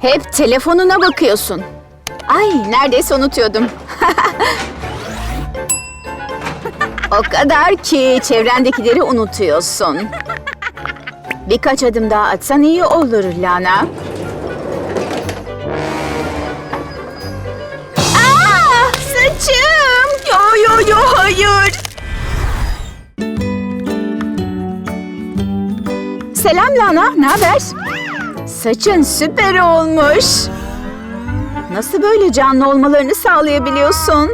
Hep telefonuna bakıyorsun. Ay neredeyse unutuyordum. o kadar ki çevrendekileri unutuyorsun. Birkaç adım daha atsan iyi olur Lana. Aa, saçım. Yo yo yo hayır. Selam Lana, ne haber? Saçın süper olmuş. Nasıl böyle canlı olmalarını sağlayabiliyorsun?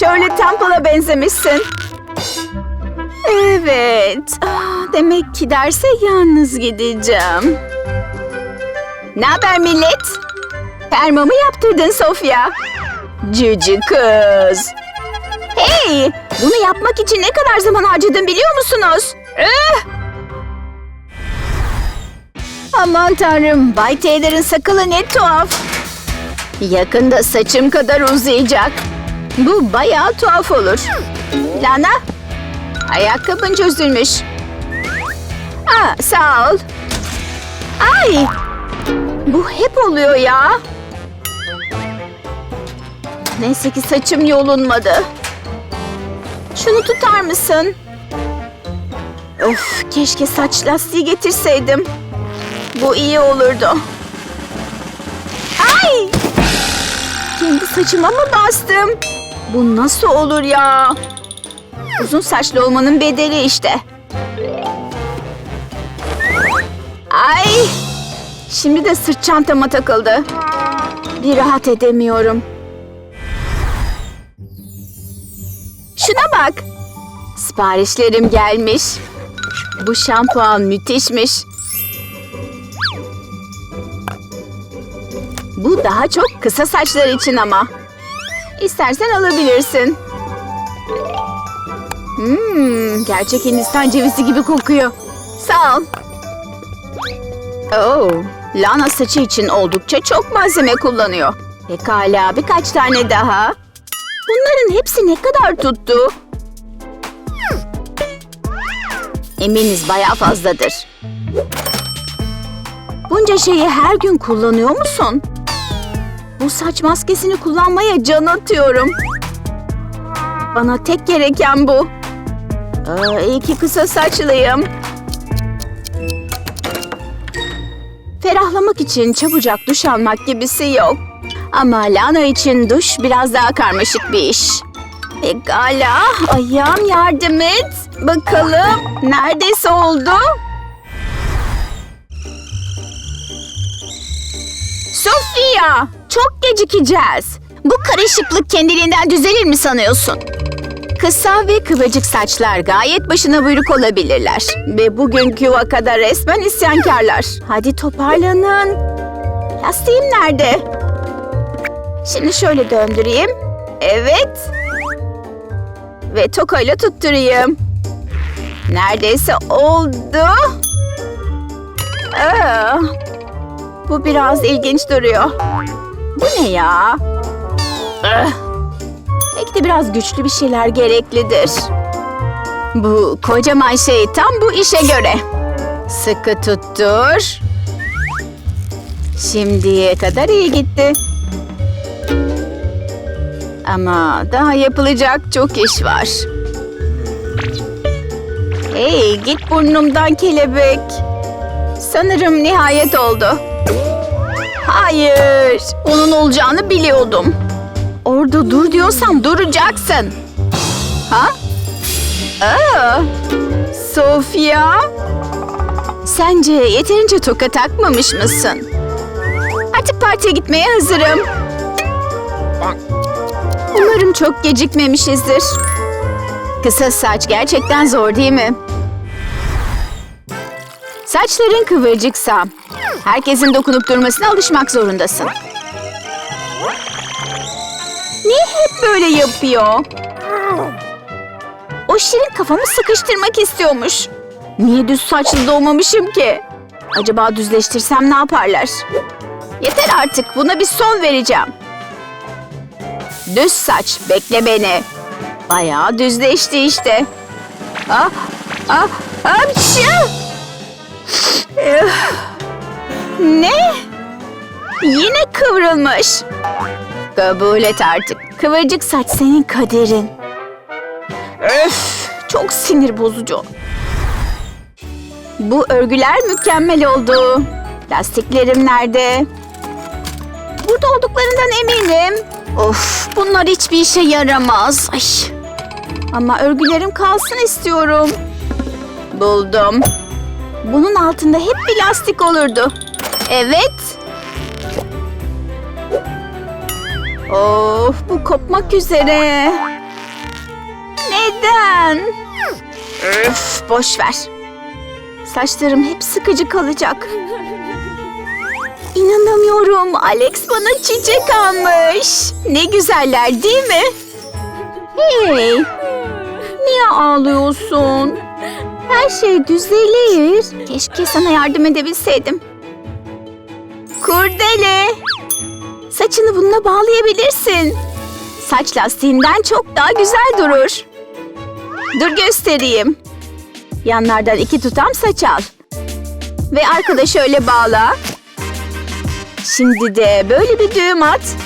Şöyle Temple'a benzemişsin. Evet. Ah, Demek ki derse yalnız gideceğim. Ne haber millet? Permamı yaptırdın Sofya. Cici kız. Hey! Bunu yapmak için ne kadar zaman harcadım biliyor musunuz? Eh! Aman tanrım, Bay Taylor'ın sakalı ne tuhaf. Yakında saçım kadar uzayacak. Bu bayağı tuhaf olur. Lana, ayakkabın çözülmüş. Aa, sağ ol. Ay, bu hep oluyor ya. Neyse ki saçım yolunmadı. Şunu tutar mısın? Öf, keşke saç lastiği getirseydim. Bu iyi olurdu. Ay! Kendi saçıma mı bastım? Bu nasıl olur ya? Uzun saçlı olmanın bedeli işte. Ay! Şimdi de sırt çantama takıldı. Bir rahat edemiyorum. Şuna bak. Siparişlerim gelmiş. Bu şampuan müthişmiş. Bu daha çok kısa saçlar için ama. İstersen alabilirsin. Hmm, gerçek Hindistan cevizi gibi kokuyor. Sağ ol. Oo, Lana saçı için oldukça çok malzeme kullanıyor. Pekala birkaç tane daha. Bunların hepsi ne kadar tuttu? Eminiz bayağı fazladır. Bunca şeyi her gün kullanıyor musun? Bu saç maskesini kullanmaya can atıyorum. Bana tek gereken bu. Aa, iyi ki kısa saçlıyım. Ferahlamak için çabucak duş almak gibisi yok. Ama Lana için duş biraz daha karmaşık bir iş. Pekala, ayağım yardım et. Bakalım, neredeyse oldu. Sofia, çok gecikeceğiz. Bu karışıklık kendiliğinden düzelir mi sanıyorsun? Kısa ve kıvırcık saçlar gayet başına buyruk olabilirler. Ve bugünkü vakada resmen isyankarlar. Hadi toparlanın. Lastiğim nerede? Şimdi şöyle döndüreyim. Evet. Ve tokayla tutturayım. Neredeyse oldu. Aa, bu biraz ilginç duruyor. Bu ne ya? Ah. Belki de biraz güçlü bir şeyler gereklidir. Bu kocaman şey tam bu işe göre. Sıkı tuttur. Şimdiye kadar iyi gitti. Ama daha yapılacak çok iş var. Hey git burnumdan kelebek. Sanırım nihayet oldu. Hayır, onun olacağını biliyordum. Orada dur diyorsam duracaksın. Ha? Aa, Sofia? Sence yeterince toka takmamış mısın? Artık partiye gitmeye hazırım. Umarım çok gecikmemişizdir. Kısa saç gerçekten zor değil mi? Saçların kıvırcıksa herkesin dokunup durmasına alışmak zorundasın. Niye hep böyle yapıyor? O şirin kafamı sıkıştırmak istiyormuş. Niye düz saçlı doğmamışım ki? Acaba düzleştirsem ne yaparlar? Yeter artık buna bir son vereceğim. Düz saç bekle beni. Bayağı düzleşti işte. Ah, ah, hapşu! Ne? Yine kıvrılmış. Kabul et artık. Kıvırcık saç senin kaderin. Öf, çok sinir bozucu. Bu örgüler mükemmel oldu. Lastiklerim nerede? Burada olduklarından eminim. Of, bunlar hiçbir işe yaramaz. Ay. Ama örgülerim kalsın istiyorum. Buldum. Bunun altında hep bir lastik olurdu. Evet. Of, bu kopmak üzere. Neden? Öf, boş ver. Saçlarım hep sıkıcı kalacak. İnanamıyorum. Alex bana çiçek almış. Ne güzeller değil mi? Hey. Niye ağlıyorsun? Her şey düzelir. Keşke sana yardım edebilseydim. Kurdele. Saçını bununla bağlayabilirsin. Saç lastiğinden çok daha güzel durur. Dur göstereyim. Yanlardan iki tutam saç al. Ve arkada şöyle bağla. Şimdi de böyle bir düğüm at.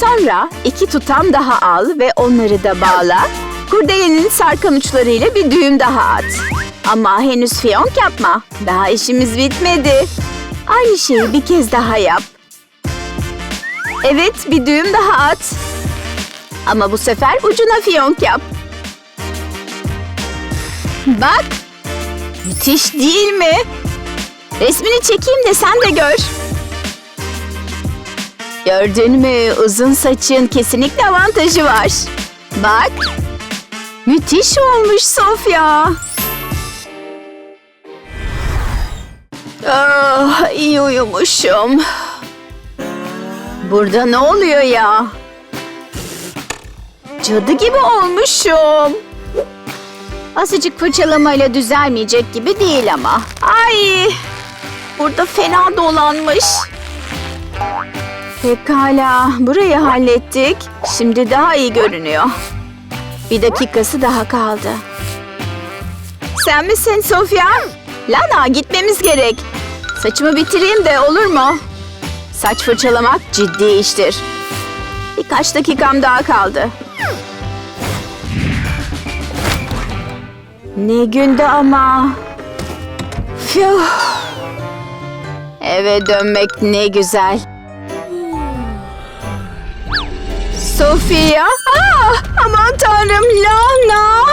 Sonra iki tutam daha al ve onları da bağla. Kurdelenin sarkan uçlarıyla bir düğüm daha at. Ama henüz fiyonk yapma. Daha işimiz bitmedi. Aynı şeyi bir kez daha yap. Evet, bir düğüm daha at. Ama bu sefer ucuna fiyonk yap. Bak. Müthiş değil mi? Resmini çekeyim de sen de gör. Gördün mü? Uzun saçın kesinlikle avantajı var. Bak. Müthiş olmuş Sofya. Ah, iyi uyumuşum. Burada ne oluyor ya? Cadı gibi olmuşum. Azıcık fırçalamayla düzelmeyecek gibi değil ama. Ay! Burada fena dolanmış. Pekala, burayı hallettik. Şimdi daha iyi görünüyor. Bir dakikası daha kaldı. Sen misin Sofya? Lana gitmemiz gerek. Saçımı bitireyim de olur mu? Saç fırçalamak ciddi iştir. Birkaç dakikam daha kaldı. Ne günde ama. Füh. Eve dönmek ne güzel. Sofia. Ah, aman tanrım Lana.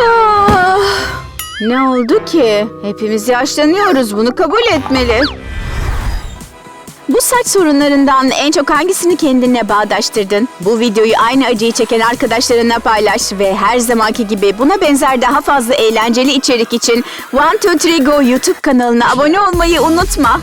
Ah. Ne oldu ki? Hepimiz yaşlanıyoruz. Bunu kabul etmeli. Bu saç sorunlarından en çok hangisini kendine bağdaştırdın? Bu videoyu aynı acıyı çeken arkadaşlarına paylaş ve her zamanki gibi buna benzer daha fazla eğlenceli içerik için One Two Three Go YouTube kanalına abone olmayı unutma.